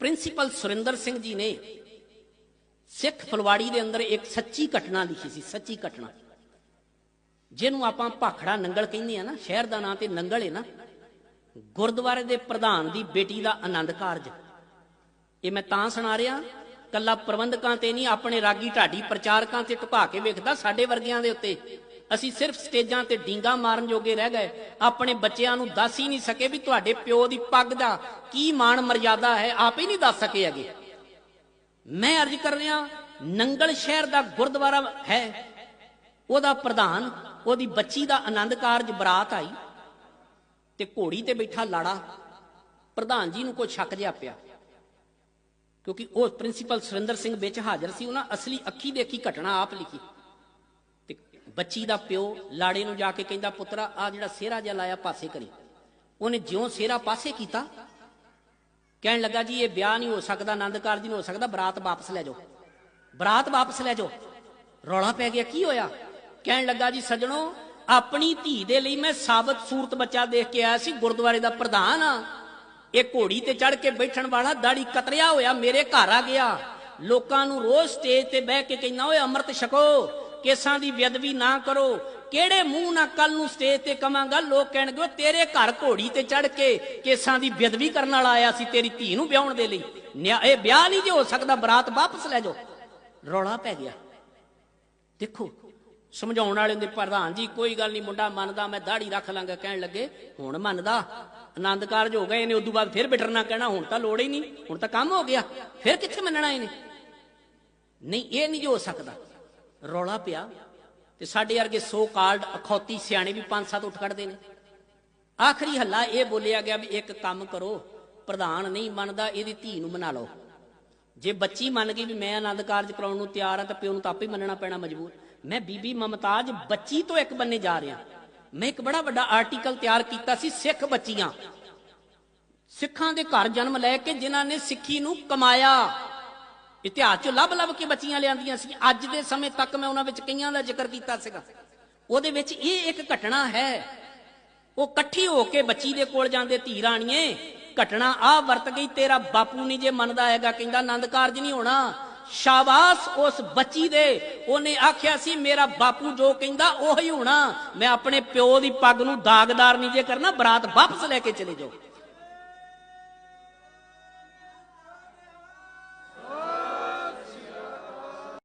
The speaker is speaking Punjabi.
ਪ੍ਰਿੰਸੀਪਲ ਸੁਰਿੰਦਰ ਸਿੰਘ ਜੀ ਨੇ ਸਿੱਖ ਫਲਵਾੜੀ ਦੇ ਅੰਦਰ ਇੱਕ ਸੱਚੀ ਘਟਨਾ ਲਿਖੀ ਸੀ, ਸੱਚੀ ਘਟਨਾ। ਜਿਹਨੂੰ ਆਪਾਂ ਭਾਖੜਾ ਨੰਗਲ ਕਹਿੰਦੇ ਆ ਨਾ, ਸ਼ਹਿਰ ਦਾ ਨਾਂ ਤੇ ਨੰਗਲ ਹੈ ਨਾ। ਗੁਰਦੁਆਰੇ ਦੇ ਪ੍ਰਧਾਨ ਦੀ ਬੇਟੀ ਦਾ ਆਨੰਦ ਕਾਰਜ। ਇਹ ਮੈਂ ਤਾਂ ਸੁਣਾ ਰਿਹਾ, ਕੱਲਾ ਪ੍ਰਬੰਧਕਾਂ ਤੇ ਨਹੀਂ, ਆਪਣੇ ਰਾਗੀ ਢਾਡੀ ਪ੍ਰਚਾਰਕਾਂ ਤੇ ਟੁਕਾ ਕੇ ਵੇਖਦਾ ਸਾਡੇ ਵਰਗਿਆਂ ਦੇ ਉੱਤੇ। ਅਸੀਂ ਸਿਰਫ ਸਟੇਜਾਂ ਤੇ ਡੀਂਗਾ ਮਾਰਨ ਜੋਗੇ ਰਹਿ ਗਏ। ਆਪਣੇ ਬੱਚਿਆਂ ਨੂੰ ਦੱਸ ਹੀ ਨਹੀਂ ਸਕੇ ਵੀ ਤੁਹਾਡੇ ਪਿਓ ਦੀ ਪੱਗ ਦਾ ਕੀ ਮਾਣ ਮਰਿਆਦਾ ਹੈ, ਆਪ ਹੀ ਨਹੀਂ ਦੱਸ ਸਕੇ ਅਗੇ ਮੈਂ ਅਰਜ਼ ਕਰ ਰਿਹਾ, ਨੰਗਲ ਸ਼ਹਿਰ ਦਾ ਗੁਰਦੁਆਰਾ ਹੈ। ਉਹਦਾ ਪ੍ਰਧਾਨ, ਉਹਦੀ ਬੱਚੀ ਦਾ ਆਨੰਦ ਕਾਰਜ ਬਰਾਤ ਆਈ ਤੇ ਘੋੜੀ ਤੇ ਬੈਠਾ ਲਾੜਾ। ਪ੍ਰਧਾਨ ਜੀ ਨੂੰ ਕੋਈ ਸ਼ੱਕ ਜਿਹਾ ਪਿਆ। ਕਿਉਂਕਿ ਉਹ ਪ੍ਰਿੰਸੀਪਲ ਸੁਰਿੰਦਰ ਸਿੰਘ ਵਿੱਚ ਹਾਜ਼ਰ ਸੀ, ਉਹਨਾਂ ਅਸਲੀ ਅੱਖੀ ਦੇਖੀ ਘਟਨਾ ਆਪ ਲਿਖੀ। ਬੱਚੀ ਦਾ ਪਿਓ ਲਾੜੇ ਨੂੰ ਜਾ ਕੇ ਕਹਿੰਦਾ, ਪੁੱਤਰਾ ਆ ਜਿਹੜਾ ਸਿਹਰਾ ਜਿਹਾ ਲਾਇਆ ਪਾਸੇ ਕਰੀ। ਉਹਨੇ ਜਿਉਂ ਸਿਹਰਾ ਪਾਸੇ ਕੀਤਾ, ਕਹਿਣ ਲੱਗਾ, ਜੀ, ਇਹ ਵਿਆਹ ਨਹੀਂ ਹੋ ਸਕਦਾ, ਆਨੰਦ ਕਾਰਜ ਨਹੀਂ ਹੋ ਸਕਦਾ, ਬਰਾਤ ਵਾਪਸ ਲੈ ਜਾਓ। ਬਰਾਤ ਵਾਪਸ ਲੈ ਜਾਓ। ਰੌਲਾ ਪੈ ਗਿਆ, ਕੀ ਹੋਇਆ? ਕਹਿਣ ਲੱਗਾ, ਜੀ, ਸੱਜਣੋ, ਆਪਣੀ ਧੀ ਦੇ ਲਈ ਮੈਂ ਸਾਬਤ ਸੂਰਤ ਬੱਚਾ ਦੇਖ ਕੇ ਆਇਆ ਸੀ, ਗੁਰਦੁਆਰੇ ਦਾ ਪ੍ਰਧਾਨ ਆ। ਇਹ ਘੋੜੀ ਤੇ ਚੜ ਕੇ ਬੈਠਣ ਵਾਲਾ ਦਾੜੀ ਕਤਰਿਆ ਹੋਇਆ ਮੇਰੇ ਘਰ ਆ ਗਿਆ। ਲੋਕਾਂ ਨੂੰ ਰੋਜ਼ ਸਟੇਜ ਤੇ ਬਹਿ ਕੇ ਕਹਿੰਦਾ, ਓਏ, ਅੰਮ੍ਰਿਤ ਛਕੋ ਕੇਸਾਂ ਦੀ ਬੇਅਦਬੀ ਨਾ ਕਰੋ। ਕਿਹੜੇ ਮੂੰਹ ਨਾਲ ਕੱਲ ਨੂੰ ਸਟੇਜ ਤੇ ਕਵਾਂਗਾ, ਲੋਕ ਕਹਿਣਗੇ ਤੇਰੇ ਘਰ ਘੋੜੀ ਤੇ ਚੜ ਕੇ ਕੇਸਾਂ ਦੀ ਬੇਅਦਬੀ ਕਰਨ ਵਾਲਾ ਆਇਆ ਸੀ ਤੇਰੀ ਧੀ ਨੂੰ ਵਿਆਹਣ ਦੇ ਲਈ। ਨਿਆ- ਇਹ ਵਿਆਹ ਨਹੀਂ ਜੇ ਹੋ ਸਕਦਾ, ਬਰਾਤ ਵਾਪਸ ਲੈ ਜਾਓ। ਰੌਲਾ ਪੈ ਗਿਆ। ਦੇਖੋ, ਸਮਝਾਉਣ ਵਾਲੇ ਦੇ ਪ੍ਰਧਾਨ ਜੀ, ਕੋਈ ਗੱਲ ਨਹੀਂ, ਮੁੰਡਾ ਮੰਨਦਾ, ਮੈਂ ਦਾੜੀ ਰੱਖ ਲਾਂਗਾ, ਕਹਿਣ ਲੱਗੇ, ਹੁਣ ਮੰਨਦਾ। ਆਨੰਦ ਕਾਰਜ ਹੋ ਗਏ ਨੇ, ਉਦੋਂ ਬਾਅਦ ਫਿਰ ਬਿਟਰਨਾ ਕਹਿਣਾ, ਹੁਣ ਤਾਂ ਲੋੜ ਹੀ ਨਹੀਂ, ਹੁਣ ਤਾਂ ਕੰਮ ਹੋ ਗਿਆ, ਫਿਰ ਕਿੱਥੇ ਮੰਨਣਾ ਇਹਨੇ? ਨਹੀਂ, ਇਹ ਨਹੀਂ ਜੋ ਹੋ ਸਕਦਾ। ਰੌਲਾ ਪਿਆ ਤੇ ਸਾਡੇ ਵਰਗੇ ਸੋ ਕਾਲਡ ਅਖੌਤੀ ਸਿਆਣੇ ਵੀ ਪੰਜ ਸੱਤ ਉੱਠ ਖੜਦੇ ਨੇ। ਆਖਰੀ ਹੱਲਾ ਇਹ ਬੋਲਿਆ ਗਿਆ ਵੀ ਇੱਕ ਕੰਮ ਕਰੋ, ਪ੍ਰਧਾਨ ਨਹੀਂ ਮੰਨਦਾ, ਇਹਦੀ ਧੀ ਨੂੰ ਮਨਾ ਲਓ। ਜੇ ਬੱਚੀ ਮੰਨ ਗਈ ਵੀ ਮੈਂ ਆਨੰਦ ਕਾਰਜ ਕਰਾਉਣ ਨੂੰ ਤਿਆਰ ਆ, ਤਾਂ ਪਿਓ ਨੂੰ ਤਾਂ ਆਪੇ ਮੰਨਣਾ ਪੈਣਾ ਮਜਬੂਰ। ਮੈਂ ਬੀਬੀ ਮਮਤਾਜ ਬੱਚੀ ਤੋਂ ਇੱਕ ਬੰਨੇ ਜਾ ਰਿਹਾ। ਮੈਂ ਇੱਕ ਬੜਾ ਵੱਡਾ ਆਰਟੀਕਲ ਤਿਆਰ ਕੀਤਾ ਸੀ, ਸਿੱਖ ਬੱਚੀਆਂ। ਸਿੱਖਾਂ ਦੇ ਘਰ ਜਨਮ ਲੈ ਕੇ ਜਿਨ੍ਹਾਂ ਨੇ ਸਿੱਖੀ ਨੂੰ ਕਮਾਇਆ। ਇਤਿਹਾਸ ਚੋਂ ਲੱਭ ਲੱਭ ਕੇ ਬੱਚੀਆਂ ਲਿਆਂਦੀਆਂ ਸੀ। ਅੱਜ ਦੇ ਸਮੇਂ ਤੱਕ ਮੈਂ ਉਹਨਾਂ ਵਿੱਚ ਕਈਆਂ ਦਾ ਜ਼ਿਕਰ ਕੀਤਾ ਸੀਗਾ। ਉਹਦੇ ਵਿੱਚ ਇਹ ਇੱਕ ਘਟਨਾ ਹੈ। ਉਹ ਇਕੱਠੀ ਹੋ ਕੇ ਬੱਚੀ ਦੇ ਕੋਲ ਜਾਂਦੇ ਧੀ ਰਾਣੀਏ, ਘਟਨਾ ਆ ਵਰਤ ਗਈ, ਤੇਰਾ ਬਾਪੂ ਨਹੀਂ ਜੇ ਮੰਨਦਾ ਹੈਗਾ, ਕਹਿੰਦਾ ਆਨੰਦ ਕਾਰਜ ਨਹੀਂ ਹੋਣਾ। ਸ਼ਾਬਾਸ਼, ਉਸ ਬੱਚੀ ਦੇ। ਉਹਨੇ ਆਖਿਆ ਸੀ, ਮੇਰਾ ਬਾਪੂ ਜੋ ਕਹਿੰਦਾ ਉਹੀ ਹੋਣਾ। ਮੈਂ ਆਪਣੇ ਪਿਓ ਦੀ ਪੱਗ ਨੂੰ ਦਾਗਦਾਰ ਨਹੀਂ ਜੇ ਕਰਨਾ, ਬਰਾਤ ਵਾਪਸ ਲੈ ਕੇ ਚਲੇ ਜਾਓ।